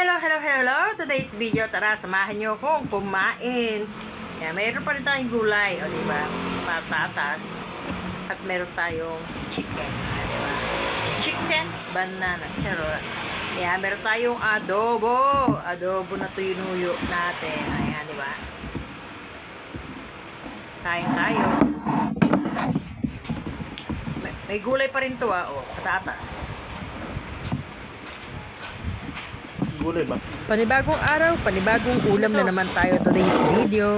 Hello, hello, hello! Today's video, tara, samahan niyo akong kumain. Yan, mayroon pa rin tayong gulay, o diba? Patatas. At meron tayong chicken, diba? Chicken, banana, charot. Yan, meron tayong adobo. Adobo na tuyunuyo natin. Ayan, diba? Kain tayo. May, may gulay pa rin to ah, o, patatas. Gulay ba? Panibagong araw, panibagong ulam na naman tayo today's video.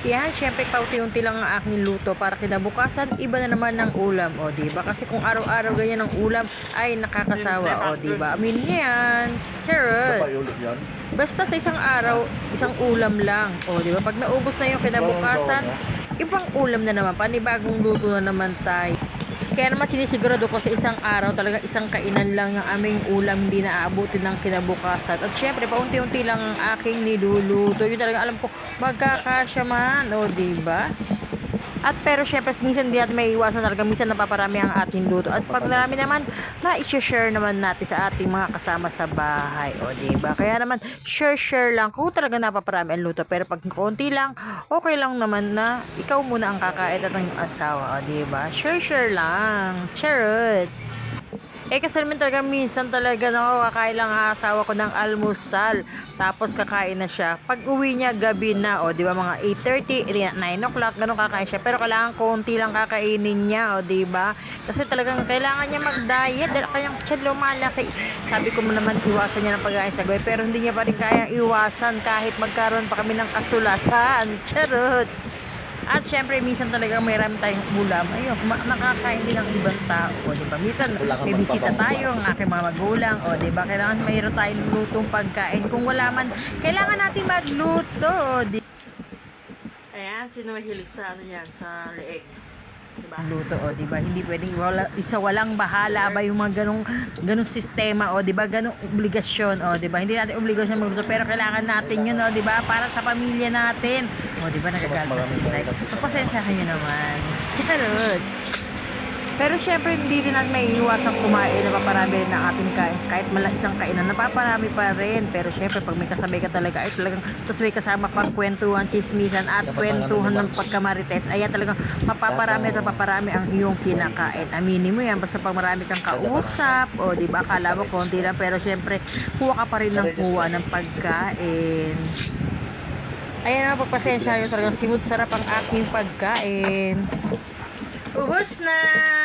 Yan, syempre paunti-unti lang ang aking luto para kinabukasan, iba na naman ng ulam, o di ba? Kasi kung araw-araw ganyan ang ulam, ay nakakasawa, o di ba? Amin niya yan. Charot. Basta sa isang araw, isang ulam lang. O, di ba? Pag naubos na yung kinabukasan, ibang ulam na naman. Panibagong luto na naman tayo. Kaya naman sinisigurado ko sa isang araw, talaga isang kainan lang ang aming ulam, hindi na aabutin ng kinabukasan. At syempre, paunti-unti lang ang aking niluluto. Yun talaga alam ko, magkakasya man. O, di ba? At pero syempre, minsan hindi natin may iwasan talaga. Minsan napaparami ang ating luto. At pag marami naman, na i-share naman natin sa ating mga kasama sa bahay. O, di ba? Kaya naman, share-share lang kung talaga napaparami ang luto. Pero pag konti lang, okay lang naman na ikaw muna ang kakain at ang asawa. O, di ba? Share-share lang. Charot. Eh kasi naman talaga minsan talaga no, kakain lang ang asawa ko ng almusal. Tapos kakain na siya. Pag uwi niya gabi na, o di ba mga 8.30, 9 o'clock, ganun kakain siya. Pero kailangan konti lang kakainin niya, o di ba? Kasi talagang kailangan niya mag-diet dahil kanyang tiyan lumalaki. Sabi ko mo naman iwasan niya ng pagkain sa gabi. Pero hindi niya pa rin kayang iwasan kahit magkaroon pa kami ng kasulatan. Charot! At syempre, minsan talaga may rami tayong ulam. Ayun, ma- nakakain din ng ibang tao, o, di ba? Minsan, may bisita tayo, ang aking mga magulang, o, di ba? Kailangan mayroon tayong lutong pagkain. Kung wala man, kailangan natin magluto, o, di Ayan, sino mahilig sa ano yan, sa leeg? Diba? Luto, o, di ba? Hindi pwedeng wala, isa walang bahala ba yung mga ganong, ganong sistema, o, di ba? Ganong obligasyon, o, di ba? Hindi natin obligasyon magluto, pero kailangan natin yun, o, di ba? Para sa pamilya natin. O, di ba? Nagagalit na si Inday. Pagpasensya kayo naman. Charot! Pero syempre, hindi rin natin may iwasang kumain, napaparami rin ng ating kain. Kahit mala isang kainan, napaparami pa rin. Pero syempre, pag may kasabay ka talaga, ay talagang, tapos may kasama pang kwentuhan, chismisan, at kwentuhan lang ng pagkamarites, ay talagang mapaparami at mapaparami ang iyong kinakain. Aminin mo yan, basta pag marami kang kausap, o di ba, akala mo konti lang, pero syempre, kuha ka pa rin ng kuha ng pagkain. Ayan na, pagpasensya yun talagang simut sarap ang aking pagkain. Ubus na!